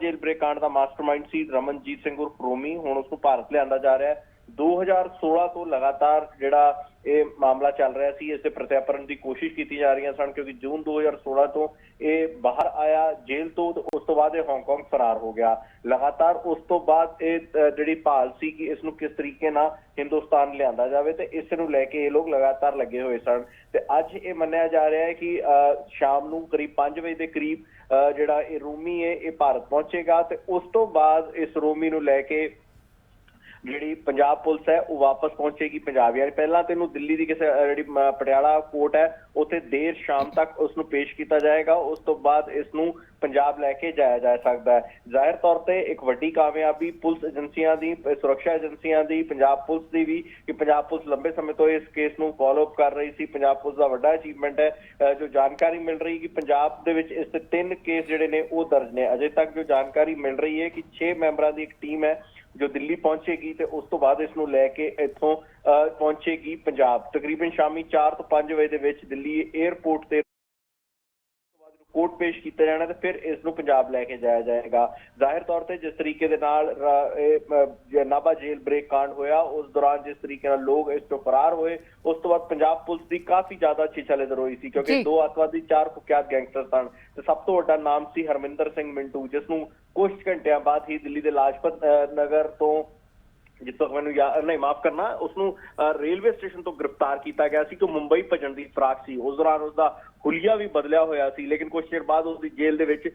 Jail break ਕਾਂਡ ਦਾ mastermind ਸੀ ਰਮਨਜੀਤ ਸਿੰਘ ਉਰਫ ਰੋਮੀ, ਹੁਣ ਉਸ ਨੂੰ ਭਾਰਤ ਲਿਆਂਦਾ ਜਾ ਰਿਹਾ ਹੈ। 2016 ਤੋਂ ਲਗਾਤਾਰ ਜਿਹੜਾ ਇਹ ਮਾਮਲਾ ਚੱਲ ਰਿਹਾ ਸੀ ਇਸ ਦੇ ਪ੍ਰਤੀਕਰਨ ਦੀ ਕੋਸ਼ਿਸ਼ ਕੀਤੀ ਜਾ ਰਹੀਆਂ ਸਨ ਕਿਉਂਕਿ ਜੂਨ 2016 ਤੋਂ ਇਹ ਬਾਹਰ ਆਇਆ ਜੇਲ੍ਹ ਤੋਂ ਉਸ ਤੋਂ ਬਾਅਦ ਇਹ ਹਾਂਗਕਾਂਗ ਫਰਾਰ ਹੋ ਗਿਆ। ਲਗਾਤਾਰ ਉਸ ਤੋਂ ਬਾਅਦ ਇਹ ਜਿਹੜੀ ਭਾਲ ਸੀ ਕਿ ਇਸ ਨੂੰ ਕਿਸ ਤਰੀਕੇ ਨਾਲ ਹਿੰਦੁਸਤਾਨ ਲਿਆਂਦਾ ਜਾਵੇ ਤੇ ਇਸ ਨੂੰ ਲੈ ਕੇ ਇਹ ਲੋਕ ਲਗਾਤਾਰ ਲੱਗੇ ਹੋਏ ਸਨ। ਤੇ ਅੱਜ ਇਹ ਮੰਨਿਆ ਜਾ ਰਿਹਾ ਹੈ ਕਿ ਅ, ਸ਼ਾਮ ਨੂੰ ਕਰੀਬ 5 ਵਜੇ ਦੇ ਕਰੀਬ ਅ, ਜਿਹੜਾ ਇਹ ਰੂਮੀ ਹੈ ਇਹ ਭਾਰਤ ਪਹੁੰਚੇਗਾ ਤੇ ਉਸ ਤੋਂ ਬਾਅਦ ਇਸ ਰੂਮੀ ਨੂੰ ਲੈ ਕੇ ਜਿਹੜੀ ਪੰਜਾਬ ਪੁਲਿਸ ਹੈ, ਉਹ ਵਾਪਸ ਪਹੁੰਚੇਗੀ ਪੰਜਾਬ। ਯਾਨੀ ਪਹਿਲਾਂ ਤੈਨੂੰ ਦਿੱਲੀ ਦੀ ਕਿਸੇ ਜਿਹੜੀ ਪਟਿਆਲਾ ਕੋਰਟ ਹੈ, ਉੱਥੇ ਦੇਰ ਸ਼ਾਮ ਤੱਕ ਉਸ ਨੂੰ ਪੇਸ਼ ਕੀਤਾ ਜਾਏਗਾ। ਉਸ ਤੋਂ ਬਾਅਦ ਇਸ ਨੂੰ ਪੰਜਾਬ ਲੈ ਕੇ ਜਾਇਆ ਜਾ ਸਕਦਾ ਹੈ। ਜ਼ਾਹਿਰ ਤੌਰ ਤੇ ਇੱਕ ਵੱਡੀ ਕਾਮਯਾਬੀ ਪੁਲਿਸ ਏਜੰਸੀਆਂ ਦੀ, ਸੁਰੱਖਿਆ ਏਜੰਸੀਆਂ ਦੀ, ਪੰਜਾਬ ਪੁਲਿਸ ਦੀ ਵੀ, ਕਿ ਪੰਜਾਬ ਪੁਲਿਸ ਲੰਬੇ ਸਮੇਂ ਤੋਂ ਇਸ ਕੇਸ ਨੂੰ ਫਾਲੋ ਅਪ ਕਰ ਰਹੀ ਸੀ। ਪੰਜਾਬ ਪੁਲਿਸ ਦਾ ਵੱਡਾ ਅਚੀਵਮੈਂਟ ਹੈ ਜੋ ਜਾਣਕਾਰੀ ਮਿਲ ਰਹੀ ਕਿ ਪੰਜਾਬ ਦੇ ਵਿੱਚ ਇਸ ਤੇ ਤਿੰਨ ਕੇਸ ਜਿਹੜੇ ਨੇ, ਉਹ ਦਰਜ ਨੇ। ਅਜੇ ਤੱਕ ਜੋ ਜਾਣਕਾਰੀ ਮਿਲ ਰਹੀ ਹੈ ਕਿ 6 ਮੈਂਬਰਾਂ ਦੀ ਇੱਕ ਟੀਮ ਹੈ ਜੋ ਦਿੱਲੀ ਪਹੁੰਚੇਗੀ ਤੇ ਉਸ ਤੋਂ ਬਾਅਦ ਇਸ ਨੂੰ ਲੈ ਕੇ ਇੱਥੋਂ ਪਹੁੰਚੇਗੀ ਪੰਜਾਬ। ਤਕਰੀਬਨ ਸ਼ਾਮੀ 4 ਤੋਂ 5 ਵਜੇ ਦੇ ਵਿੱਚ ਦਿੱਲੀ 에ਅਰਪੋਰਟ ਤੇ ਕੋਰਟ ਪੇਸ਼ ਕੀਤਾ ਜਾਣਾ ਤੇ ਫਿਰ ਇਸ ਨੂੰ ਪੰਜਾਬ ਲੈ ਕੇ ਜਾਇਆ ਜਾਏਗਾ। ਜ਼ਾਹਿਰ ਤੌਰ ਤੇ ਜਿਸ ਤਰੀਕੇ ਦੇ ਨਾਲ ਨਾਬਾ ਜੇਲ ਬ੍ਰੇਕ ਕਾਂਡ ਹੋਇਆ ਉਸ ਦੌਰਾਨ ਜਿਸ ਤਰੀਕੇ ਨਾਲ ਲੋਕ ਇਸ ਤੋਂ ਫਰਾਰ ਹੋਏ ਉਸ ਤੋਂ ਬਾਅਦ ਪੰਜਾਬ ਪੁਲਿਸ ਦੀ ਕਾਫੀ ਜ਼ਿਆਦਾ ਛਿਛਲੇ ਦਰੋਈ ਸੀ ਕਿਉਂਕਿ ਦੋ ਆਤਵਾਦੀ ਚਾਰ ਕੁਕਿਆਤ ਗੈਂਗਸਟਰ ਸਨ। ਤੇ ਸਭ ਤੋਂ ਵੱਡਾ ਨਾਮ ਸੀ ਹਰਮਿੰਦਰ ਸਿੰਘ ਮਿੰਟੂ ਜਿਸ ਨੂੰ ਕੁਝ ਘੰਟਿਆਂ ਬਾਅਦ ਹੀ ਦਿੱਲੀ ਦੇ ਲਾਜਪਤ ਨਗਰ ਤੋਂ ਜਿੱਥੋਂ ਮੈਨੂੰ ਯਾਦ ਨਹੀਂ ਮਾਫ ਕਰਨਾ ਉਸ ਨੂੰ ਅਹ, ਰੇਲਵੇ ਸਟੇਸ਼ਨ ਤੋਂ ਗ੍ਰਿਫਤਾਰ ਕੀਤਾ ਗਿਆ ਸੀ ਕਿ ਮੁੰਬਈ ਭਜਣ ਦੀ ਫਰਾਕ ਸੀ। ਉਸ ਦੌਰਾਨ ਉਸ ਦਾ ਹੁਲੀਆ ਵੀ ਬਦਲਿਆ ਹੋਇਆ ਸੀ ਲੇਕਿਨ ਕੁਝ ਚਿਰ ਬਾਅਦ ਉਸ ਦੀ ਜੇਲ੍ਹ ਦੇ ਵਿੱਚ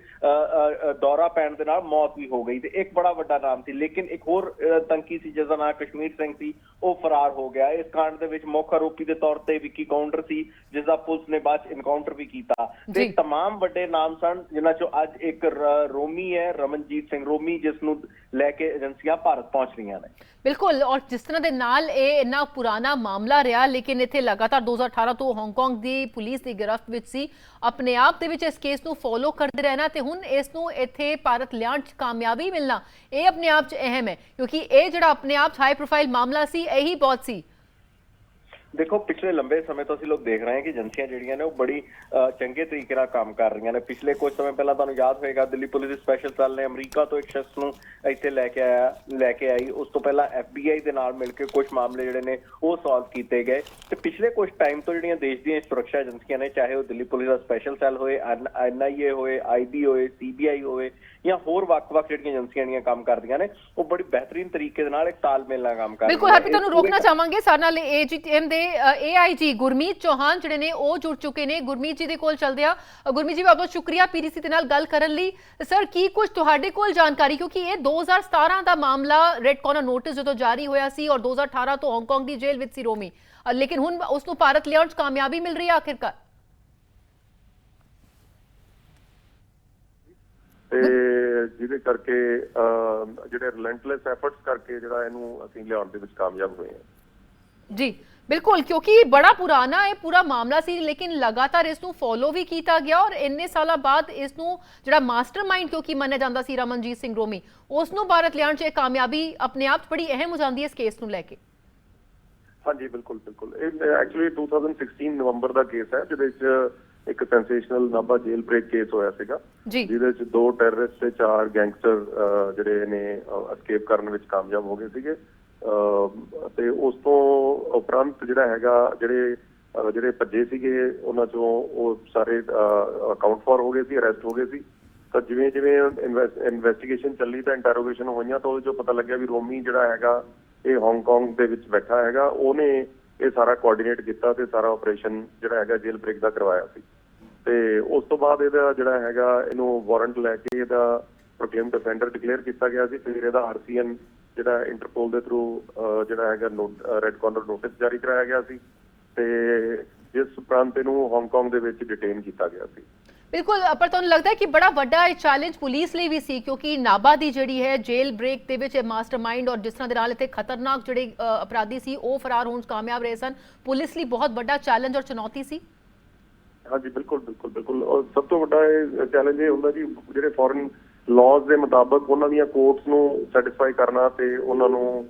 ਦੌਰਾ ਪੈਣ ਦੇ ਨਾਲ ਮੌਤ ਵੀ ਹੋ ਗਈ ਤੇ ਇੱਕ ਬੜਾ ਵੱਡਾ ਨਾਮ ਸੀ। ਲੇਕਿਨ ਇੱਕ ਹੋਰ ਤੰਕੀ ਸੀ ਜਿਸ ਦਾ ਨਾਮ ਕਸ਼ਮੀਰ ਸਿੰਘ ਸੀ ਉਹ ਫਰਾਰ ਹੋ ਗਿਆ। ਇਸ ਕਾਂਡ ਦੇ ਵਿੱਚ ਮੁੱਖ ਆਰੋਪੀ ਦੇ ਤੌਰ ਤੇ ਵਿੱਕੀ ਕਾਊਂਟਰ ਸੀ ਜਿਸ ਦਾ ਪੁਲਿਸ ਨੇ ਬਾਅਦ ਇਨਕਾਊਂਟਰ ਵੀ ਕੀਤਾ। ਤੇ। ਤਮਾਮ ਵੱਡੇ ਨਾਮ ਸਨ ਜਿਨ੍ਹਾਂ ਚੋਂ ਅੱਜ ਇੱਕ ਰੋਮੀ ਹੈ ਰਮਨਜੀਤ ਸਿੰਘ ਰੋਮੀ ਜਿਸ ਨੂੰ ਲੈ ਕੇ ਏਜੰਸੀਆਂ ਭਾਰਤ ਪਹੁੰਚ ਰਹੀਆਂ ਨੇ। ਬਿਲਕੁਲ, ਔਰ ਜਿਸ ਤਰ੍ਹਾਂ ਦੇ ਨਾਲ ਇਹ ਇੰਨਾ ਪੁਰਾਣਾ ਮਾਮਲਾ ਰਿਹਾ, ਲੇਕਿਨ ਇੱਥੇ ਲਗਾਤਾਰ 2018 ਤੋਂ ਹਾਂਗਕਾਂਗ ਦੀ ਪੁਲਿਸ ਦੀ ਗ੍ਰਿਫਤ ਵਿੱਚ ਸੀ। ਆਪਣੇ ਆਪ ਦੇ ਵਿੱਚ ਇਸ ਕੇਸ ਨੂੰ ਫੋਲੋ ਕਰਦੇ ਰਹਿਣਾ ਤੇ ਹੁਣ ਇਸ ਨੂੰ ਇੱਥੇ ਭਾਰਤ ਲਿਆਉਣ 'ਚ ਕਾਮਯਾਬੀ ਮਿਲਣਾ, ਇਹ ਆਪਣੇ ਆਪ 'ਚ ਅਹਿਮ ਹੈ, ਕਿਉਂਕਿ ਇਹ ਜਿਹੜਾ ਆਪਣੇ ਆਪ 'ਚ ਹਾਈ ਪ੍ਰੋਫਾਈਲ ਮਾਮਲਾ ਸੀ, ਇਹੀ ਬਹੁਤ ਸੀ। ਦੇਖੋ ਪਿਛਲੇ ਲੰਬੇ ਸਮੇਂ ਤੋਂ ਅਸੀਂ ਲੋਕ ਦੇਖ ਰਹੇ ਹਾਂ ਕਿ ਏਜੰਸੀਆਂ ਜਿਹੜੀਆਂ ਨੇ ਉਹ ਬੜੀ ਅਹ, ਚੰਗੇ ਤਰੀਕੇ ਨਾਲ ਕੰਮ ਕਰ ਰਹੀਆਂ ਨੇ। ਪਿਛਲੇ ਕੁਝ ਸਮੇਂ ਪਹਿਲਾਂ ਤੁਹਾਨੂੰ ਯਾਦ ਹੋਏਗਾ ਦਿੱਲੀ ਪੁਲਿਸ ਦੇ ਸਪੈਸ਼ਲ ਸੈੱਲ ਨੇ ਅਮਰੀਕਾ ਤੋਂ ਇੱਕ ਸ਼ਖਸ ਨੂੰ ਇੱਥੇ ਲੈ ਕੇ ਆਇਆ ਲੈ ਕੇ ਆਈ। ਉਸ ਤੋਂ ਪਹਿਲਾਂ FBI ਦੇ ਨਾਲ ਮਿਲ ਕੇ ਕੁਝ ਮਾਮਲੇ ਜਿਹੜੇ ਨੇ ਉਹ ਸੋਲਵ ਕੀਤੇ ਗਏ। ਤੇ ਪਿਛਲੇ ਕੁਝ ਟਾਈਮ ਤੋਂ ਜਿਹੜੀਆਂ ਦੇਸ਼ ਦੀਆਂ ਸੁਰੱਖਿਆ ਏਜੰਸੀਆਂ ਨੇ ਚਾਹੇ ਉਹ ਦਿੱਲੀ ਪੁਲਿਸ ਦਾ ਸਪੈਸ਼ਲ ਸੈੱਲ ਹੋਏ NIA ਹੋਏ IB ਹੋਏ CBI ਹੋਏ ਜਾਂ ਹੋਰ ਵੱਖ-ਵੱਖ ਜਿਹੜੀਆਂ ਏਜੰਸੀਆਂ ਜਿਹੜੀਆਂ ਕੰਮ ਕਰਦੀਆਂ ਨੇ ਉਹ ਬੜੀ ਬਿਹਤਰੀਨ ਤਰੀਕੇ ਦੇ ਨਾਲ ਇੱਕ ਤਾਲਮੇਲ ਨਾਲ ਕੰਮ ਕਰ ਰਹੀਆਂ ਬਿਲਕੁਲ। ਹਰਪ੍ਰੀਤ ਤੁਹਾਨੂੰ ਰੋਕਣਾ ਚਾਹਾਂਗੇ। ਸਾਡੇ ਨਾਲ ਏਜੀਐਮ ਦੇ ਏਆਈਜੀ ਗੁਰਮੀਤ ਚੌਹਾਨ ਜਿਹੜੇ ਨੇ ਉਹ ਜੁੜ ਚੁੱਕੇ ਨੇ। ਗੁਰਮੀਤ ਜੀ ਦੇ ਕੋਲ ਚਲਦੇ ਆ ਗੁਰਮੀਤ ਜੀ ਬਹੁਤ ਸ਼ੁਕਰੀਆ ਪੀਡੀਸੀ ਦੇ ਨਾਲ ਗੱਲ ਕਰਨ ਲਈ। ਸਰ ਕੀ ਕੁਝ ਤੁਹਾਡੇ ਕੋਲ ਜਾਣਕਾਰੀ? ਕਿਉਂਕਿ ਇਹ 2017 ਦਾ ਮਾਮਲਾ ਰੈੱਡ ਕਾਰਨਰ ਨੋਟਿਸ ਜਦੋਂ ਜਾਰੀ ਹੋਇਆ ਸੀ ਔਰ 2018 ਤੋਂ ਹਾਂਗਕਾਂਗ ਦੀ ਜੇਲ੍ਹ ਵਿੱਚ ਸੀ ਰੋਮੀ। ਲੇਕਿਨ ਹੁਣ ਉਸ ਨੂੰ ਭਾਰਤ ਲਿਆਉਣ 'ਚ ਕਾਮਯਾਬੀ ਮਿਲ ਰਹੀ ਹੈ ਆਖਿਰਕਾਰ। ਜਿਹਦੇ ਕਰਕੇ ਜਿਹੜੇ ਰਿਲੈਂਟਲੈਸ ਐਫਰਟਸ ਕਰਕੇ ਜਿਹੜਾ ਇਹਨੂੰ ਅਸੀਂ ਲਿਆਉਣ ਦੇ ਵਿੱਚ ਕਾਮਯਾਬ ਹੋਏ ਹਾਂ। ਜੀ ਬਿਲਕੁਲ ਕਿਉਂਕਿ ਇਹ ਬੜਾ ਪੁਰਾਣਾ ਇਹ ਪੂਰਾ ਮਾਮਲਾ ਸੀ ਲੇਕਿਨ ਲਗਾਤਾਰ ਇਸ ਨੂੰ ਫੋਲੋ ਵੀ ਕੀਤਾ ਗਿਆ ਔਰ ਇੰਨੇ ਸਾਲਾਂ ਬਾਅਦ ਇਸ ਨੂੰ ਜਿਹੜਾ ਮਾਸਟਰਮਾਈਂਡ ਕਿਉਂਕਿ ਮੰਨਿਆ ਜਾਂਦਾ ਸੀ ਰਮਨਜੀਤ ਸਿੰਘ ਰੋਮੀ ਉਸ ਨੂੰ ਭਾਰਤ ਲਿਆਉਣ 'ਚ ਇਹ ਕਾਮਯਾਬੀ ਆਪਣੇ ਆਪ 'ਚ ਬੜੀ ਅਹਿਮ ਹੋ ਜਾਂਦੀ ਹੈ ਇਸ ਕੇਸ ਨੂੰ ਲੈ ਕੇ। ਹਾਂਜੀ ਬਿਲਕੁਲ ਬਿਲਕੁਲ। ਇਹ ਐਕਚੁਅਲੀ 2016 ਨਵੰਬਰ ਦਾ ਕੇਸ ਹੈ ਜਿਹਦੇ ਵਿੱਚ ਇੱਕ sensational Nabha jail break case ਹੋਇਆ ਸੀਗਾ। ਜਿਹਦੇ ਵਿੱਚ ਦੋ ਟੈਰਰਿਸਟ ਤੇ ਚਾਰ ਗੈਂਗਸਟਰ ਜਿਹੜੇ ਨੇ ਅਸਕੇਪ ਕਰਨ ਵਿੱਚ ਕਾਮਯਾਬ ਹੋ ਗਏ ਸੀਗੇ। ਤੇ ਉਸ ਤੋਂ ਉਪਰੰਤ ਜਿਹੜਾ ਹੈਗਾ ਜਿਹੜੇ ਜਿਹੜੇ ਭੱਜੇ ਸੀਗੇ ਉਹਨਾਂ ਚੋਂ ਉਹ ਸਾਰੇ ਅਕਾਊਂਟ ਫਾਰ ਹੋ ਗਏ ਸੀ ਅਰੈਸਟ ਹੋ ਗਏ ਸੀ। ਤਾਂ ਜਿਵੇਂ ਜਿਵੇਂ ਇਨਵੈਸਟੀਗੇਸ਼ਨ ਚੱਲੀ ਤਾਂ ਇੰਟਰੋਗੇਸ਼ਨ ਹੋਈਆਂ ਤਾਂ ਉਹਦੇ ਚੋਂ ਪਤਾ ਲੱਗਿਆ ਵੀ ਰੋਮੀ ਜਿਹੜਾ ਹੈਗਾ ਇਹ ਹਾਂਗਕਾਂਗ ਦੇ ਵਿੱਚ ਬੈਠਾ ਹੈਗਾ। ਉਹਨੇ ਇਹ ਸਾਰਾ ਕੋਆਰਡੀਨੇਟ ਕੀਤਾ ਤੇ ਸਾਰਾ ਆਪਰੇਸ਼ਨ ਜਿਹੜਾ ਹੈਗਾ ਜੇਲ ਬ੍ਰੇਕ ਦਾ ਕਰਵਾਇਆ ਸੀ। ਤੇ ਉਸ ਤੋਂ ਬਾਅਦ ਇਹਦਾ ਜਿਹੜਾ ਹੈਗਾ, ਇਹਨੂੰ ਵਾਰੰਟ ਲੈ ਕੇ ਇਹਦਾ ਪ੍ਰੋਕਲੇਮ ਡਿਫੈਂਡਰ ਡਿਕਲੇਅਰ ਕੀਤਾ ਗਿਆ ਸੀ। ਫਿਰ ਇਹਦਾ ਆਰਸੀਐਨ ਜਿਹੜਾ ਇੰਟਰਪੋਲ ਦੇ ਥਰੂ ਜਿਹੜਾ ਹੈਗਾ ਰੈੱਡ ਕਾਰਨਰ ਨੋਟਿਸ ਜਾਰੀ ਕਰਾਇਆ ਗਿਆ ਸੀ ਤੇ ਜਿਸ ਉਪਰੰਤ ਇਹਨੂੰ ਹਾਂਗਕਾਂਗ ਦੇ ਵਿੱਚ ਡਿਟੇਨ ਕੀਤਾ ਗਿਆ ਸੀ। ਬਿਲਕੁਲ ਪਰ ਤੁਹਾਨੂੰ ਲੱਗਦਾ ਹੈ ਕਿ ਬੜਾ ਵੱਡਾ ਇਹ ਚੈਲੰਜ ਪੁਲਿਸ ਲਈ ਵੀ ਸੀ, ਕਿਉਂਕਿ ਨਾਭਾ ਦੀ ਜਿਹੜੀ ਹੈ ਜੇਲ ਬ੍ਰੇਕ ਦੇ ਵਿੱਚ ਮਾਸਟਰਮਾਈਂਡ ਔਰ ਜਿਸ ਤਰ੍ਹਾਂ ਦੇ ਨਾਲ ਇੱਥੇ ਖਤਰਨਾਕ ਜਿਹੜੇ ਅਪਰਾਧੀ ਸੀ, ਉਹ ਫਰਾਰ ਹੋਣ ਕਾਮਯਾਬ ਰਹੇ ਸਨ। ਪੁਲਿਸ ਲਈ ਬਹੁਤ ਵੱਡਾ ਚੈਲੰਜ ਔਰ ਚੁਣੌਤੀ ਸੀ। ਹਾਂਜੀ ਬਿਲਕੁਲ ਬਿਲਕੁਲ ਬਿਲਕੁਲ। ਔਰ ਸਭ ਤੋਂ ਵੱਡਾ ਇਹ ਚੈਲੰਜ ਇਹ ਹੁੰਦਾ ਜੀ ਜਿਹੜੇ ਫੋਰਨ ਲਾਜ਼ ਦੇ ਮੁਤਾਬਕ ਉਹਨਾਂ ਦੀਆਂ ਕੋਰਟਸ ਨੂੰ ਸੈਟੀਸਫਾਈ ਕਰਨਾ ਤੇ ਉਹਨਾਂ ਨੂੰ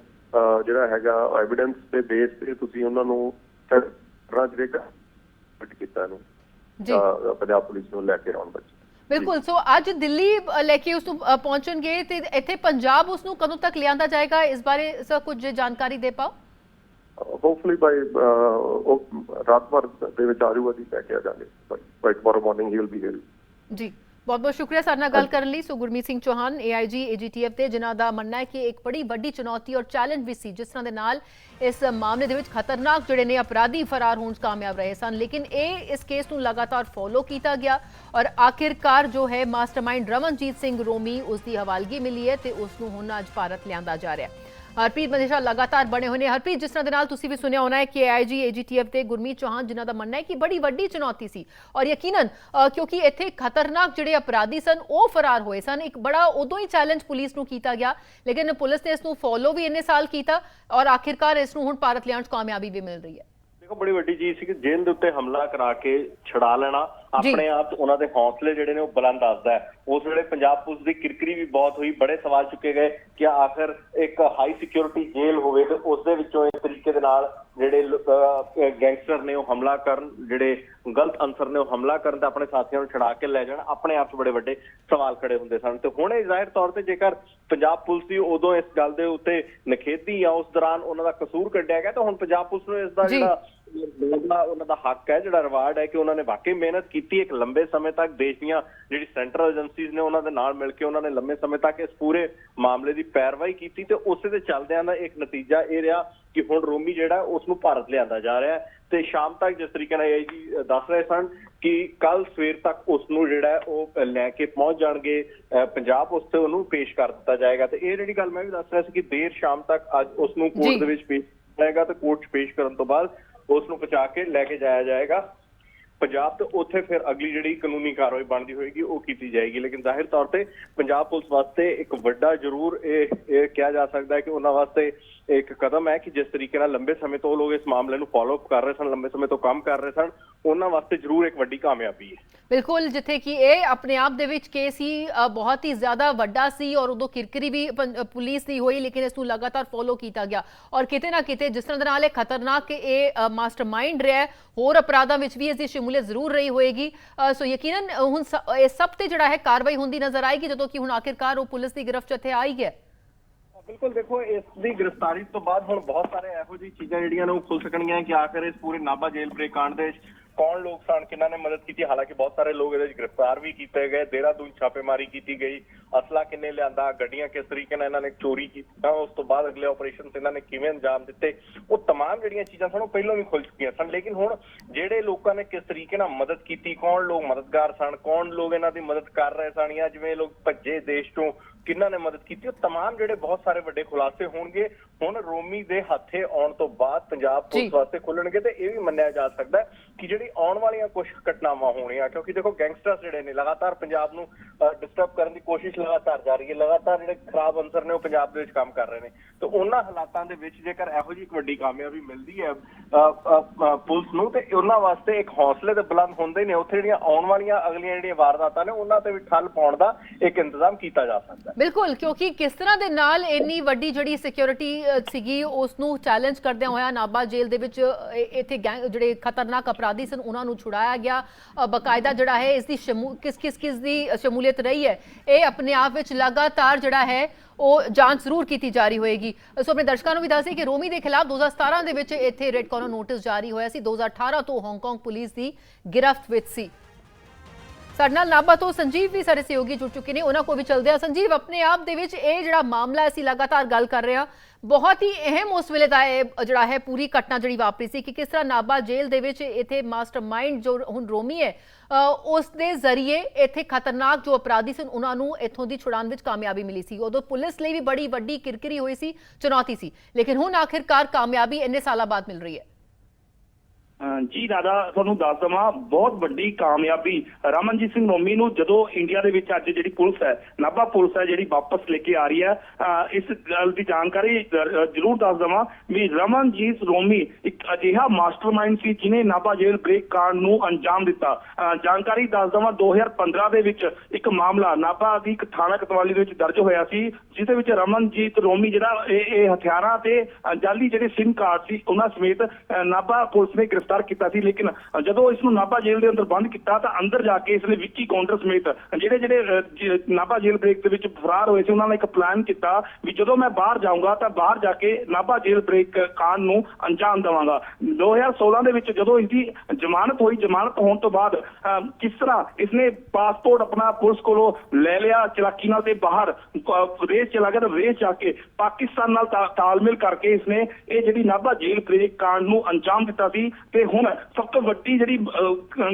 ਜਿਹੜਾ ਹੈਗਾ ਐਵੀਡੈਂਸ ਦੇ ਬੇਸ ਤੇ ਤੁਸੀਂ ਉਹਨਾਂ ਨੂੰ ਰਾਜ ਦੇ ਕੀਤਾ ਇਹਨੂੰ ਜੀ। ਪੰਜਾਬ ਪੁਲਿਸ ਨੂੰ ਲੈ ਕੇ ਆਉਣ ਵਿੱਚ। ਬਿਲਕੁਲ ਸੋ ਅੱਜ ਦਿੱਲੀ ਲੈ ਕੇ ਉਸ ਨੂੰ ਪਹੁੰਚਣਗੇ ਤੇ ਇੱਥੇ ਪੰਜਾਬ ਉਸ ਨੂੰ ਕਦੋਂ ਤੱਕ ਲਿਆਂਦਾ ਜਾਏਗਾ? ਇਸ ਬਾਰੇ ਸਰ ਕੁਝ ਜਾਣਕਾਰੀ ਦੇ ਪਾਓ। ਹੋਪਫੁਲੀ ਬਾਈ ਉਹ ਰਾਤ ਭਰ ਦੇ ਵਿੱਚ ਆ ਜਾਊਗਾ ਜੀ ਲੈ ਕੇ ਆ ਜਾਣਗੇ by tomorrow morning he will be here ਜੀ ਬਹੁਤ ਬਹੁਤ ਸ਼ੁਕਰੀਆ ਸਾਡੇ ਨਾਲ ਗੱਲ ਕਰਨ ਲਈ so Gurmeet Singh Chauhan AIG AGTF ਦੇ ਜਿਨ੍ਹਾਂ ਦਾ ਮੰਨਣਾ ਹੈ ਕਿ ਇੱਕ ਬੜੀ ਵੱਡੀ ਚੁਣੌਤੀ ਔਰ ਚੈਲੰਜ ਵੀ ਸੀ ਜਿਸ ਤਰ੍ਹਾਂ ਦੇ ਨਾਲ ਇਸ ਮਾਮਲੇ ਦੇ ਵਿੱਚ ਖਤਰਨਾਕ ਜਿਹੜੇ ਨੇ ਅਪਰਾਧੀ ਫਰਾਰ ਹੋਣ 'ਚ ਕਾਮਯਾਬ ਰਹੇ ਸਨ। ਲੇਕਿਨ ਇਹ ਇਸ ਕੇਸ ਨੂੰ ਲਗਾਤਾਰ ਫੋਲੋ ਕੀਤਾ ਗਿਆ ਔਰ ਆਖਿਰਕਾਰ ਜੋ ਹੈ ਮਾਸਟਰਮਾਈਂਡ ਰਮਨਜੀਤ ਸਿੰਘ ਰੋਮੀ ਉਸ ਦੀ ਹਵਾਲਗੀ ਮਿਲੀ ਹੈ ਤੇ ਉਸ ਨੂੰ ਹੁਣ ਅੱਜ ਭਾਰਤ ਲਿਆਂਦਾ ਜਾ ਰਿਹਾ ਹੈ। ਹਰਪ੍ਰੀਤ ਮਦੇਸ਼ਾ ਲਗਾਤਾਰ ਬਣੇ ਹੋਏ ਨੇ। ਹਰਪ੍ਰੀਤ, ਜਿਸ ਤਰ੍ਹਾਂ ਦੇ ਨਾਲ ਤੁਸੀਂ ਵੀ ਸੁਣਿਆ ਹੋਣਾ ਹੈ ਕਿ ਆਈਜੀ ਏਜੀਟੀਐਫ ਤੇ ਗੁਰਮੀਤ ਚੌਹਾਨ, ਜਿਨ੍ਹਾਂ ਦਾ ਮੰਨਣਾ ਹੈ ਕਿ ਬੜੀ ਵੱਡੀ ਚੁਣੌਤੀ ਸੀ। ਔਰ ਯਕੀਨਨ ਕਿਉਂਕਿ ਇੱਥੇ ਖਤਰਨਾਕ ਜਿਹੜੇ ਅਪਰਾਧੀ ਸਨ, ਉਹ ਫਰਾਰ ਹੋਏ ਸਨ। ਇੱਕ ਬੜਾ ਉਦੋਂ ਹੀ ਚੈਲੰਜ ਪੁਲਿਸ ਨੂੰ ਕੀਤਾ ਗਿਆ, ਲੇਕਿਨ ਪੁਲਿਸ ਨੇ ਇਸ ਨੂੰ ਫੋਲੋ ਵੀ ਇੰਨੇ ਸਾਲ ਕੀਤਾ ਔਰ ਆਖਿਰਕਾਰ ਇਸ ਨੂੰ ਹੁਣ ਭਾਰਤ ਲਿਆਉਣ 'ਚ ਕਾਮਯਾਬੀ ਵੀ ਮਿਲ ਰਹੀ ਹੈ। ਦੇਖੋ, ਬੜੀ ਵੱਡੀ ਚੀਜ਼ ਸੀ ਕਿ ਜੇਲ੍ਹ ਦੇ ਉੱਤੇ ਹਮਲਾ ਕਰਾ ਕੇ ਛਡਾ ਲੈਣਾ ਆਪਣੇ ਆਪ ਉਹਨਾਂ ਦੇ ਹੌਸਲੇ ਜਿਹੜੇ ਨੇ ਉਹ ਬੁਲੰਦ ਦੱਸਦਾ ਹੈ। ਉਸ ਵੇਲੇ ਪੰਜਾਬ ਪੁਲਿਸ ਦੀ ਕਿਰਕਰੀ ਵੀ ਬਹੁਤ ਹੋਈ। ਬੜੇ ਸਵਾਲ ਚੁੱਕੇ ਗਏ ਕਿ ਆਖਰ ਇੱਕ ਹਾਈ ਸਿਕਿਉਰਿਟੀ ਜੇਲ੍ਹ ਹੋਵੇ ਤੇ ਉਸ ਦੇ ਵਿੱਚੋਂ ਇਸ ਤਰੀਕੇ ਦੇ ਨਾਲ ਜਿਹੜੇ ਗੈਂਗਸਟਰ ਨੇ ਉਹ ਹਮਲਾ ਕਰਨ ਜਿਹੜੇ ਗਲਤ ਅਨਸਰ ਨੇ ਉਹ ਹਮਲਾ ਕਰਨ ਤੇ ਆਪਣੇ ਸਾਥੀਆਂ ਨੂੰ ਛਡਾ ਕੇ ਲੈ ਜਾਣ। ਆਪਣੇ ਆਪ 'ਚ ਬੜੇ ਵੱਡੇ ਸਵਾਲ ਖੜੇ ਹੁੰਦੇ ਸਨ। ਤੇ ਹੁਣ ਇਹ ਜ਼ਾਹਿਰ ਤੌਰ ਤੇ ਜੇਕਰ ਪੰਜਾਬ ਪੁਲਿਸ ਦੀ ਉਦੋਂ ਇਸ ਗੱਲ ਦੇ ਉੱਤੇ ਨਖੇਦੀ ਆ ਉਸ ਦੌਰਾਨ ਉਹਨਾਂ ਦਾ ਕਸੂਰ ਕੱਢਿਆ ਗਿਆ ਤਾਂ ਹੁਣ ਪੰਜਾਬ ਪੁਲਿਸ ਨੂੰ ਇਸ ਦਾ। ਜਿਹੜਾ ਉਹਦਾ ਉਹਨਾਂ ਦਾ ਹੱਕ ਹੈ ਜਿਹੜਾ ਰਿਵਾਰਡ ਹੈ ਕਿ ਉਹਨਾਂ ਨੇ ਵਾਕਈ ਮਿਹਨਤ ਕੀਤੀ ਇੱਕ ਲੰਬੇ ਸਮੇਂ ਤੱਕ ਦੇਸ਼ ਦੀਆਂ ਜਿਹੜੀ ਸੈਂਟਰਲ ਏਜੰਸੀਜ਼ ਨੇ ਉਹਨਾਂ ਦੇ ਨਾਲ ਮਿਲ ਕੇ ਉਹਨਾਂ ਨੇ ਲੰਬੇ ਸਮੇਂ ਤੱਕ ਇਸ ਪੂਰੇ ਮਾਮਲੇ ਦੀ ਪੈਰਵਾਈ ਕੀਤੀ ਤੇ ਉਸੇ ਦੇ ਚੱਲਦਿਆਂ ਦਾ ਇੱਕ ਨਤੀਜਾ ਇਹ ਰਿਹਾ ਕਿ ਹੁਣ ਰੋਮੀ ਜਿਹੜਾ ਉਸ ਨੂੰ ਭਾਰਤ ਲਿਆਂਦਾ ਜਾ ਰਿਹਾ ਹੈ ਤੇ ਸ਼ਾਮ ਤੱਕ ਜਿਸ ਤਰੀਕੇ ਨਾਲ ਇਹ ਜੀ ਦੱਸ ਰਹੇ ਸਨ ਕਿ ਕੱਲ ਸਵੇਰ ਤੱਕ ਉਸ ਨੂੰ ਜਿਹੜਾ ਉਹ ਲੈ ਕੇ ਪਹੁੰਚ ਜਾਣਗੇ ਪੰਜਾਬ ਉਸ ਤੇ ਉਹਨੂੰ ਪੇਸ਼ ਕਰ ਦਿੱਤਾ ਜਾਏਗਾ ਤੇ ਇਹ ਜਿਹੜੀ ਗੱਲ ਮੈਂ ਵੀ ਦੱਸ ਰਿਹਾ ਸੀ ਕਿ ਦੇਰ ਸ਼ਾਮ ਤੱਕ ਅੱਜ ਉਸ ਨੂੰ। ਕੋਰਟ ਦੇ ਵਿੱਚ ਪੇਸ਼ ਜਾਏਗਾ ਤੇ ਕੋਰਟ 'ਚ ਪੇਸ਼ ਕਰਨ ਤੋਂ ਬਾਅਦ ਉਸ ਨੂੰ ਪਹੁੰਚਾ ਕੇ ਲੈ ਕੇ ਜਾਇਆ ਜਾਏਗਾ। ਪੰਜਾਬ ਤੇ ਉੱਥੇ ਫਿਰ ਅਗਲੀ ਜਿਹੜੀ ਕਾਨੂੰਨੀ ਕਾਰਵਾਈ ਬਣਦੀ ਹੋਏਗੀ, ਉਹ ਕੀਤੀ ਜਾਏਗੀ। ਲੇਕਿਨ ਜ਼ਾਹਿਰ ਤੌਰ ਤੇ ਪੰਜਾਬ ਪੁਲਿਸ ਵਾਸਤੇ ਇੱਕ ਵੱਡਾ ਜ਼ਰੂਰ ਇਹ ਕਿਹਾ ਜਾ ਸਕਦਾ ਹੈ ਕਿ ਉਹਨਾਂ ਵਾਸਤੇ ਇੱਕ ਕਦਮ ਹੈ ਕਿ ਜਿਸ ਤਰੀਕੇ ਨਾਲ ਲੰਬੇ ਸਮੇਂ ਤੋਂ ਲੋਕ ਇਸ ਮਾਮਲੇ ਨੂੰ ਫਾਲੋ ਅਪ ਕਰ ਰਹੇ ਸਨ, ਲੰਬੇ ਸਮੇਂ ਤੋਂ ਕੰਮ ਕਰ ਰਹੇ ਸਨ, ਉਹਨਾਂ ਵਾਸਤੇ ਜ਼ਰੂਰ ਇੱਕ ਵੱਡੀ ਕਾਮਯਾਬੀ ਹੈ। ਬਿਲਕੁਲ, ਜਿੱਥੇ ਕਿ ਇਹ ਆਪਣੇ ਆਪ ਦੇ ਵਿੱਚ ਕੇਸ ਹੀ ਬਹੁਤ ਹੀ ਜ਼ਿਆਦਾ ਵੱਡਾ ਸੀ ਔਰ ਉਦੋਂ ਕਿਰਕਰੀ ਵੀ ਪੁਲਿਸ ਦੀ ਹੋਈ, ਲੇਕਿਨ ਇਸ ਨੂੰ ਲਗਾਤਾਰ ਫੋਲੋ ਕੀਤਾ ਗਿਆ। ਔਰ ਕਿਤੇ ਨਾ ਕਿਤੇ ਜਿਸ ਤਰ੍ਹਾਂ ਦੇ ਨਾਲ ਇਹ ਖਤਰਨਾਕ ਇਹ ਮਾਸਟਰਮਾਈਂਡ ਰਿਹਾ ਹੋਰ ਅਪਰਾਧਾਂ ਵਿੱਚ ਵੀ ਇਸ ਦੀ ਸ਼ਮੂਲੀਅਤ ਜ਼ਰੂਰ ਰਹੀ ਹੋਏਗੀ। ਸੋ ਯਕੀਨਨ ਹੁਣ ਇਹ ਸਭ ਤੇ ਜਿਹੜਾ ਹੈ ਕਾਰਵਾਈ ਹੁੰਦੀ ਨਜ਼ਰ ਆਏਗੀ, ਜਦੋਂ ਕਿ ਹੁਣ ਆਖਿਰਕਾਰ ਉਹ ਪੁਲਿਸ ਦੀ ਗ੍ਰਿਫਤ 'ਚ ਇੱਥੇ ਆਈ ਹੈ। ਬਿਲਕੁਲ ਦੇਖੋ ਇਸ ਦੀ ਗ੍ਰਿਫਤਾਰੀ ਤੋਂ ਬਾਅਦ ਹੁਣ ਬਹੁਤ ਸਾਰੇ ਇਹੋ ਜਿਹੀ ਚੀਜ਼ਾਂ ਜਿਹੜੀਆਂ ਨੇ ਉਹ ਖੁੱਲ ਸਕਣਗੀਆਂ ਕਿ ਆਖਰ ਇਸ ਪੂਰੇ ਨਾਭਾ ਜੇਲ੍ਹ ਬ੍ਰੇਕ ਕਾਂਡ ਦੇ ਵਿੱਚ ਕੌਣ ਲੋਕ ਸਨ ਕਿਹਨਾਂ ਨੇ ਮਦਦ ਕੀਤੀ ਹਾਲਾਂਕਿ ਬਹੁਤ ਸਾਰੇ ਲੋਕ ਇਹਦੇ ਵਿੱਚ ਗ੍ਰਿਫਤਾਰ ਵੀ ਕੀਤੇ ਗਏ ਦੇਹਰਾਦੂਨ ਛਾਪੇਮਾਰੀ ਕੀਤੀ ਗਈ ਅਸਲਾ ਕਿੰਨੇ ਲਿਆਂਦਾ ਗੱਡੀਆਂ ਕਿਸ ਤਰੀਕੇ ਨਾਲ ਇਹਨਾਂ ਨੇ ਚੋਰੀ ਕੀਤੀਆਂ ਉਸ ਤੋਂ ਬਾਅਦ ਅਗਲੇ ਆਪਰੇਸ਼ਨ ਇਹਨਾਂ ਨੇ ਕਿਵੇਂ ਅੰਜਾਮ ਦਿੱਤੇ ਉਹ तमाम ਜਿਹੜੀਆਂ ਚੀਜ਼ਾਂ ਸਨ ਉਹ ਪਹਿਲਾਂ ਵੀ ਖੁੱਲ ਚੁੱਕੀਆਂ ਸਨ ਲੇਕਿਨ ਹੁਣ ਜਿਹੜੇ ਲੋਕਾਂ ਨੇ ਕਿਸ ਤਰੀਕੇ ਨਾਲ ਮਦਦ ਕੀਤੀ ਕੌਣ ਲੋਕ ਮਦਦਗਾਰ ਸਨ ਕੌਣ ਲੋਕ ਇਹਨਾਂ ਦੀ ਮਦਦ ਕਰ ਰਹੇ ਸਨ ਜਾਂ ਜਿਵੇਂ ਇਹ ਲੋਕ ਭੱਜੇ ਦੇਸ਼ ਤੋਂ ਕਿਹਨਾਂ ਨੇ ਮਦਦ ਕੀਤੀ ਉਹ तमाम ਜਿਹੜੇ ਬਹੁਤ ਸਾਰੇ ਵੱਡੇ ਖੁਲਾਸੇ ਹੋਣਗੇ ਹੁਣ ਰੋਮੀ ਦੇ ਹੱਥੇ ਆਉਣ ਤੋਂ ਬਾਅਦ ਪੰਜਾਬ ਪੁਲਿਸ ਜੀ। ਵਾਸਤੇ ਖੁੱਲਣਗੇ ਤੇ ਇਹ ਵੀ ਮੰਨਿਆ ਜਾ ਸਕਦਾ ਹੈ ਕਿ ਜਿਹੜੀ ਆਉਣ ਵਾਲੀਆਂ ਕੁਝ ਘਟਨਾਵਾਂ ਹੋਣੀਆਂ ਕਿਉਂਕਿ ਦੇਖੋ ਗੈਂਗਸਟਰਸ ਜਿਹੜੇ ਨੇ ਲਗਾਤਾਰ ਪੰਜਾਬ ਨੂੰ ਡਿਸਟਰਬ ਕਰਨ ਦੀ ਕੋਸ਼ਿਸ਼ ਲਗਾਤਾਰ ਜਾਰੀ ਹੈ। ਲਗਾਤਾਰ ਜਿਹੜੇ ਖਰਾਬ ਅੰਸਰ ਨੇ ਉਹ ਪੰਜਾਬ ਦੇ ਵਿੱਚ ਕੰਮ ਕਰ ਰਹੇ ਨੇ। ਤੇ ਉਹਨਾਂ ਹਾਲਾਤਾਂ ਦੇ ਵਿੱਚ ਜੇਕਰ ਇਹੋ ਜਿਹੀ ਵੱਡੀ ਕਾਮਯਾਬੀ ਮਿਲਦੀ ਹੈ ਪੁਲਿਸ ਨੂੰ ਤੇ ਉਹਨਾਂ ਵਾਸਤੇ ਇੱਕ ਹੌਸਲੇ ਤੇ ਬੁਲੰਦ ਹੁੰਦੇ ਨੇ। ਉੱਥੇ ਜਿਹੜੀਆਂ ਆਉਣ ਵਾਲੀਆਂ ਅਗਲੀਆਂ ਜਿਹੜੀਆਂ ਵਾਰਦਾਤਾਂ ਨੇ ਉਹਨਾਂ ਤੇ ਵੀ ਠੱਲ ਪਾਉਣ ਦਾ ਇੱਕ ਇੰਤਜ਼ਾਮ ਕੀਤਾ ਜਾ ਸਕਦਾ ਹੈ। ਬਿਲਕੁਲ ਕਿਉਂਕਿ ਕਿਸ ਤਰ੍ਹਾਂ ਦੇ ਨਾਲ ਇੰਨੀ ਵੱਡੀ ਜਿਹੜੀ ਸਿਕਿਉਰਿਟੀ ਸੀਗੀ ਉਸ ਨੂੰ ਚੈਲੰਜ ਕਰਦਿਆਂ ਹੋਇਆ ਨਾਭਾ ਜੇਲ੍ਹ ਦੇ ਵਿੱਚ ਇੱਥੇ ਜਿਹੜੇ ਖਤਰਨਾਕ ਅਪਰਾਧੀ ਸਨ ਉਹਨਾਂ ਨੂੰ ਛੁਡਾਇਆ ਗਿਆ। ਅ, ਬਕਾਇਦਾ ਜਿਹੜਾ ਹੈ ਇਸ ਦੀ ਸ਼ਮੂ ਕਿਸ ਕਿਸ ਕਿਸ ਦੀ ਸ਼ਮੂਲੀਅਤ ਰਹੀ ਹੈ। ਇਹ ਆਪਣੇ ਆਪ ਵਿੱਚ ਲਗਾਤਾਰ ਜਿਹੜਾ ਹੈ, ਉਹ ਜਾਂਚ ਜ਼ਰੂਰ ਕੀਤੀ ਜਾ ਰਹੀ ਹੋਏਗੀ। ਸੋ ਆਪਣੇ ਦਰਸ਼ਕਾਂ ਨੂੰ ਵੀ ਦੱਸ ਕਿ ਰੋਮੀ ਦੇ ਖਿਲਾਫ 2017 ਦੇ ਵਿੱਚ ਇੱਥੇ ਰੈੱਡ ਕਾਰਨਰ ਨੋਟਿਸ ਜਾਰੀ ਹੋਇਆ ਸੀ। 2018 ਤੋਂ ਹਾਂਗਕਾਂਗ ਪੁਲਿਸ ਦੀ ਗ੍ਰਿਫ਼ਤ ਵਿੱਚ ਸੀ। ਸਾਡੇ ਨਾਲ ਨਾਭਾ ਤੋਂ ਸੰਜੀਵ ਵੀ ਸਾਡੇ ਸਹਿਯੋਗੀ ਜੁੜ ਚੁੱਕੇ ਨੇ, ਉਹਨਾਂ ਕੋਲ ਵੀ ਚਲਦੇ ਆ ਸੰਜੀਵ, ਆਪਣੇ ਆਪ ਦੇ ਵਿੱਚ ਇਹ ਜਿਹੜਾ ਮਾਮਲਾ ਅਸੀਂ ਲਗਾਤਾਰ ਗੱਲ ਕਰ ਰਹੇ ਹਾਂ। ਬਹੁਤ ਹੀ ਅਹਿਮ ਉਸ ਵੇਲੇ ਦਾ ਇਹ ਜਿਹੜਾ ਹੈ, ਪੂਰੀ ਘਟਨਾ ਜਿਹੜੀ ਵਾਪਰੀ ਸੀ ਕਿ ਕਿਸ ਤਰ੍ਹਾਂ ਨਾਭਾ ਜੇਲ੍ਹ ਦੇ ਵਿੱਚ ਇੱਥੇ ਮਾਸਟਰਮਾਈਂਡ ਜੋ ਹੁਣ ਰੋਮੀ ਹੈ ਉਸ ਦੇ ਜ਼ਰੀਏ ਇੱਥੇ ਖਤਰਨਾਕ ਜੋ ਅਪਰਾਧੀ ਸਨ, ਉਹਨਾਂ ਨੂੰ ਇੱਥੋਂ ਦੀ ਛੁਡਾਉਣ ਵਿੱਚ ਕਾਮਯਾਬੀ ਮਿਲੀ ਸੀ। ਉਦੋਂ ਪੁਲਿਸ ਲਈ ਵੀ ਬੜੀ ਵੱਡੀ ਕਿਰਕਿਰੀ ਹੋਈ ਸੀ, ਚੁਣੌਤੀ ਸੀ। ਲੇਕਿਨ ਹੁਣ ਆਖਿਰਕਾਰ ਕਾਮਯਾਬੀ ਇੰਨੇ ਸਾਲਾਂ ਬਾਅਦ ਮਿਲ ਰਹੀ ਹੈ। ਜੀ ਦਾਦਾ, ਤੁਹਾਨੂੰ ਦੱਸ ਦਵਾਂ, ਬਹੁਤ ਵੱਡੀ ਕਾਮਯਾਬੀ। ਰਮਨਜੀਤ ਸਿੰਘ ਨੋਮੀ ਨੂੰ ਜਦੋਂ ਇੰਡੀਆ ਦੇ ਵਿੱਚ ਅੱਜ ਜਿਹੜੀ ਪੁਲਿਸ ਹੈ, ਨਾਭਾ ਪੁਲਿਸ ਹੈ, ਜਿਹੜੀ ਵਾਪਸ ਲੈ ਕੇ ਆ ਰਹੀ ਹੈ, ਅਹ ਇਸ ਗੱਲ ਦੀ ਜਾਣਕਾਰੀ ਜ਼ਰੂਰ ਦੱਸ ਦਵਾਂ ਵੀ ਰਮਨਜੀਤ ਰੋਮੀ ਇੱਕ ਅਜਿਹਾ ਮਾਸਟਰਮਾਈਂਡ ਸੀ ਜਿਨੇ ਨਾਭਾ ਜੇਲ੍ਹ ਬ੍ਰੇਕ ਕਾਂਡ ਨੂੰ ਅੰਜਾਮ ਦਿੱਤਾ। ਜਾਣਕਾਰੀ ਦੱਸ ਦਵਾਂ 2015 ਦੇ ਵਿੱਚ ਇੱਕ ਮਾਮਲਾ ਨਾਭਾ ਦੀ ਇੱਕ ਥਾਣਾ ਕਤਵਾਲੀ ਦੇ ਵਿੱਚ ਦਰਜ ਹੋਇਆ ਸੀ, ਜਿਸ ਦੇ ਵਿੱਚ ਰਮਨਜੀਤ ਰੋਮੀ ਜਿਹੜਾ ਇਹ ਹਥਿਆਰਾਂ ਤੇ ਜਾਲੀ ਜਿਹੜੇ ਸਿਮ ਕਾਰਡ ਸੀ, ਉਹਨਾਂ ਸਮੇਤ ਨਾਭਾ ਪੁਲਿਸ ਨੇ ਗ੍ਰਿਫਤਾਰ ਗ੍ਰਿਫਤਾਰ ਕੀਤਾ ਸੀ ਲੇਕਿਨ ਜਦੋਂ ਇਸ ਨੂੰ ਨਾਭਾ ਜੇਲ੍ਹ ਦੇ ਅੰਦਰ ਬੰਦ ਕੀਤਾ ਤਾਂ ਅੰਦਰ ਜਾ ਕੇ ਇਸ ਨੇ ਵਿੱਕੀ ਕਾਉਂਟਰ ਸਮੇਤ ਜਿਹੜੇ ਜਿਹੜੇ ਨਾਭਾ ਜੇਲ੍ਹ ਬ੍ਰੇਕ ਦੇ ਵਿੱਚ ਫਰਾਰ ਹੋਏ ਸੀ ਉਹਨਾਂ ਨੇ ਇੱਕ ਪਲਾਨ ਕੀਤਾ ਵੀ ਜਦੋਂ ਮੈਂ ਬਾਹਰ ਜਾਊਂਗਾ ਤਾਂ ਬਾਹਰ ਜਾ ਕੇ ਨਾਭਾ ਜੇਲ੍ਹ ਬ੍ਰੇਕ ਕਾਂਡ ਨੂੰ ਅੰਜਾਮ ਦੇਵਾਂਗਾ। 2016 ਦੇ ਵਿੱਚ ਜਦੋਂ ਇਸ ਦੀ ਜ਼ਮਾਨਤ ਹੋਈ ਜ਼ਮਾਨਤ ਹੋਣ ਤੋਂ ਬਾਅਦ ਅ, ਕਿਸ ਤਰ੍ਹਾਂ ਇਸਨੇ ਪਾਸਪੋਰਟ ਆਪਣਾ ਪੁਲਿਸ ਕੋਲੋਂ ਲੈ ਲਿਆ ਚਲਾਕੀ ਨਾਲ ਤੇ ਬਾਹਰ ਰੇਸ ਚਲਾ ਗਿਆ ਤਾਂ ਵਿਦੇਸ਼ ਜਾ ਕੇ ਪਾਕਿਸਤਾਨ ਨਾਲ ਤਾ- ਤਾਲਮੇਲ ਕਰਕੇ ਇਸਨੇ ਇਹ ਜਿਹੜੀ ਨਾਭਾ ਜੇਲ੍ਹ ਬ੍ਰੇਕ ਕਾਂਡ ਨੂੰ ਅੰਜਾਮ ਦਿੱਤਾ ਸੀ ਤੇ ਹੁਣ ਸਭ ਤੋਂ ਵੱਡੀ ਜਿਹੜੀ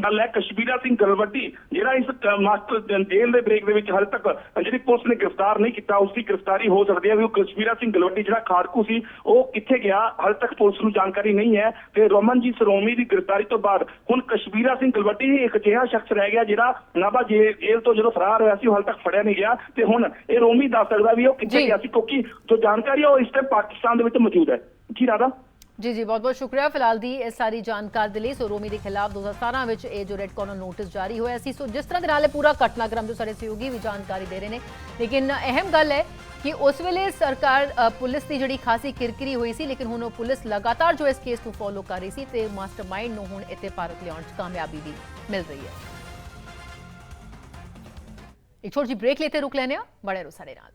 ਗੱਲ ਹੈ ਕਸ਼ਮੀਰਾ ਸਿੰਘ ਗਲਵੱਡੀ ਜਿਹੜਾ ਇਸ ਮਾਸਟਰ ਜੇਲ੍ਹ ਦੇ ਬ੍ਰੇਕ ਦੇ ਵਿੱਚ ਹਾਲੇ ਤੱਕ ਜਿਹੜੀ ਪੁਲਿਸ ਨੇ ਗ੍ਰਿਫਤਾਰ ਨਹੀਂ ਕੀਤਾ ਉਸ ਦੀ ਗ੍ਰਿਫਤਾਰੀ ਹੋ ਸਕਦੀ ਹੈ ਵੀ ਉਹ ਕਸ਼ਮੀਰਾ ਸਿੰਘ ਗਲਵੱਡੀ ਜਿਹੜਾ ਖਾੜਕੂ ਸੀ ਉਹ ਕਿੱਥੇ ਗਿਆ ਹਾਲੇ ਤੱਕ ਪੁਲਿਸ ਨੂੰ ਜਾਣਕਾਰੀ ਨਹੀਂ ਹੈ ਤੇ ਰਮਨਜੀਤ ਸਰੋਮੀ ਦੀ ਗ੍ਰਿਫਤਾਰੀ ਤੋਂ ਬਾਅਦ ਹੁਣ ਕਸ਼ਮੀਰਾ ਸਿੰਘ ਗਲਵੱਡੀ ਹੀ ਇੱਕ ਅਜਿਹਾ ਸ਼ਖਸ ਰਹਿ ਗਿਆ ਜਿਹੜਾ ਨਾਭਾ ਜੇਲ੍ਹ ਤੋਂ ਜਦੋਂ ਫਰਾਰ ਹੋਇਆ ਸੀ ਉਹ ਹਾਲੇ ਤੱਕ ਫੜਿਆ ਨਹੀਂ ਗਿਆ ਤੇ ਹੁਣ ਇਹ ਰੋਮੀ ਦੱਸ ਸਕਦਾ ਵੀ ਉਹ ਕਿੱਥੇ। ਗਿਆ ਸੀ ਕਿਉਂਕਿ ਜੋ ਜਾਣਕਾਰੀ ਹੈ ਉਹ ਇਸ ਟਾਈਮ ਪਾਕਿਸਤਾਨ ਦੇ ਵਿੱਚ ਮੌਜੂਦ ਹੈ ਜੀ ਰਾਧਾ ਜੀ ਜੀ, ਬਹੁਤ ਬਹੁਤ ਸ਼ੁਕਰੀਆ ਫਿਲਹਾਲ ਦੀ ਇਹ ਸਾਰੀ ਜਾਣਕਾਰੀ ਦੇ ਲਈ। ਸੋ ਰੋਮੀ ਦੇ ਖਿਲਾਫ 2017 ਵਿੱਚ ਇਹ ਜੋ ਰੈੱਡ ਕਾਰਨਰ ਨੋਟਿਸ ਜਾਰੀ ਹੋਇਆ ਸੀ। ਸੋ ਜਿਸ ਤਰ੍ਹਾਂ ਦੇ ਨਾਲ ਇਹ ਪੂਰਾ ਘਟਨਾਕ੍ਰਮ ਜੋ ਸਾਡੇ ਸਹਿਯੋਗੀ ਵੀ ਜਾਣਕਾਰੀ ਦੇ ਰਹੇ ਨੇ। ਲੇਕਿਨ ਅਹਿਮ ਗੱਲ ਹੈ ਕਿ ਉਸ ਵੇਲੇ ਸਰਕਾਰ ਪੁਲਿਸ ਦੀ ਜਿਹੜੀ ਖਾਸੀ ਕਿਰਕਿਰੀ ਹੋਈ ਸੀ, ਲੇਕਿਨ ਹੁਣ ਉਹ ਪੁਲਿਸ ਲਗਾਤਾਰ ਜੋ ਇਸ ਕੇਸ ਨੂੰ ਫੋਲੋ ਕਰ ਰਹੀ ਸੀ ਤੇ ਮਾਸਟਰਮਾਈਂਡ ਨੂੰ ਹੁਣ ਇੱਥੇ ਭਾਰਤ ਲਿਆਉਣ 'ਚ ਕਾਮਯਾਬੀ ਵੀ ਮਿਲ ਰਹੀ ਹੈ। ਇੱਕ ਛੋਟੀ ਜਿਹੀ ਬ੍ਰੇਕ ਲੈਤੇ ਰੁਕ ਲੈਨੇ ਆ ਬੜੇ ਰਹੋ ਸਾਡੇ ਨਾਲ।